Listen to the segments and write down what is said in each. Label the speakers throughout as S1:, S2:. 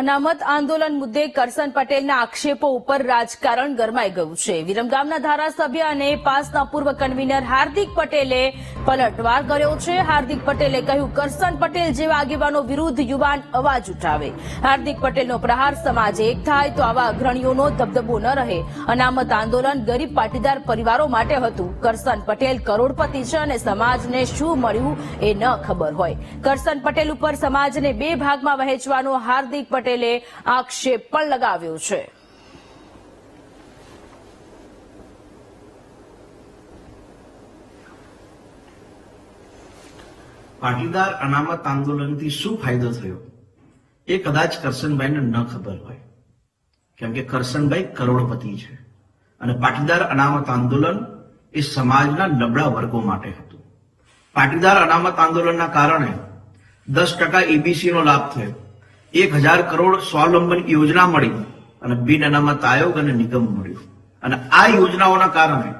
S1: અનામત આંદોલન મુદ્દે કરસન પટેલના આક્ષેપો ઉપર રાજકારણ ગરમાઈ ગયું છે. વિરમગામના ધારાસભ્ય અને પાસના પૂર્વ કન્વીનર હાર્દિક પટેલે પલટવાર કર્યો છે. હાર્દિક પટેલે કહ્યું કરસન પટેલ જેવા આગેવાનો વિરુદ્ધ યુવાન અવાજ ઉઠાવે. હાર્દિક પટેલનો પ્રહાર સમાજ એક થાય તો આવા અગ્રણીઓનો દબદબો ન રહે. અનામત આંદોલન ગરીબ પાટીદાર પરિવારો માટે હતું. કરસન પટેલ કરોડપતિ છે અને સમાજને શું મળ્યું એ ન ખબર હોય. કરસન પટેલ ઉપર સમાજને બે ભાગમાં વહેંચવાનો હાર્દિક પટેલે આક્ષેપ પણ લગાવ્યો છે.
S2: પાટીદાર અનામત આંદોલનથી શું ફાયદો થયો? એ કદાચ કરશનભાઈને ન ખબર હોય. કેમ કે કરશનભાઈ કરોડપતિ છે. અને પાટીદાર અનામત આંદોલન એ સમાજના નબળા વર્ગો માટે હતું. પાટીદાર અનામત આંદોલનના કારણે દસ ટકા એબીસી નો લાભ થયો. એક હજાર કરોડ સ્વાવલંબન યોજના મળી અને બિન અનામત આયોગ અને નિગમ મળ્યું. અને આ યોજનાઓના કારણે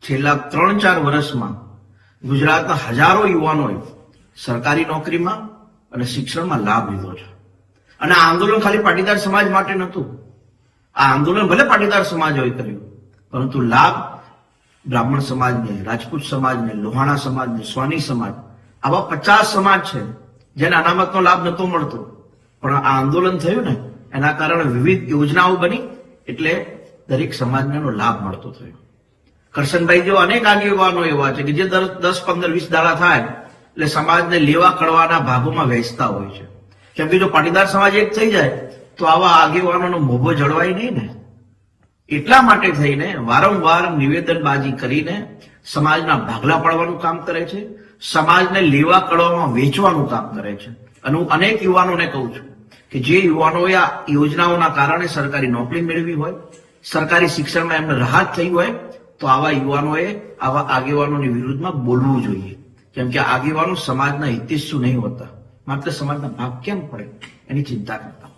S2: છેલ્લા ત્રણ ચાર વર્ષમાં ગુજરાતના હજારો યુવાનોએ સરકારી નોકરીમાં અને શિક્ષણમાં લાભ લીધો છે. અને આ આંદોલન ખાલી પાટીદાર સમાજ માટે નહોતું. આ આંદોલન ભલે પાટીદાર સમાજ હોય કર્યું, પરંતુ લાભ બ્રાહ્મણ સમાજને, રાજપૂત સમાજને, લોહાણા સમાજને, સ્વાની સમાજ, આવા પચાસ સમાજ છે, જેને અનામતનો લાભ નહોતો મળતો. પણ આ આંદોલન થયું ને, એના કારણે વિવિધ યોજનાઓ બની, એટલે દરેક સમાજને એનો લાભ મળતો થયો. કરશનભાઈ જેવા અનેક આગેવાનો એવા છે કે જે દર દસ, પંદર, વીસ દાડા થાય એટલે સમાજને લેવા કડવાના ભાગોમાં વહેંચતા હોય છે. કેમ કે જો પાટીદાર સમાજ એક થઈ જાય, તો આવા આગેવાનોનો મોભો જળવાય નહીં ને. એટલા માટે થઈને વારંવાર નિવેદનબાજી કરીને સમાજના ભાગલા પાડવાનું કામ કરે છે, સમાજને લેવા કડવામાં વેચવાનું કામ કરે છે. અને હું અનેક યુવાનોને કહું છું કે જે યુવાનોએ આ યોજનાઓના કારણે સરકારી નોકરી મેળવી હોય, સરકારી શિક્ષણમાં એમને રાહત થઈ હોય તો આવા યુવાનોએ આવા આગેવાનોની વિરુદ્ધમાં બોલવું જોઈએ. કેમ કે આગેવાનો સમાજના હિતેશુ નહીં હોતા. માત્ર સમાજના ભાગ કેમ પડે? એની ચિંતા કરતા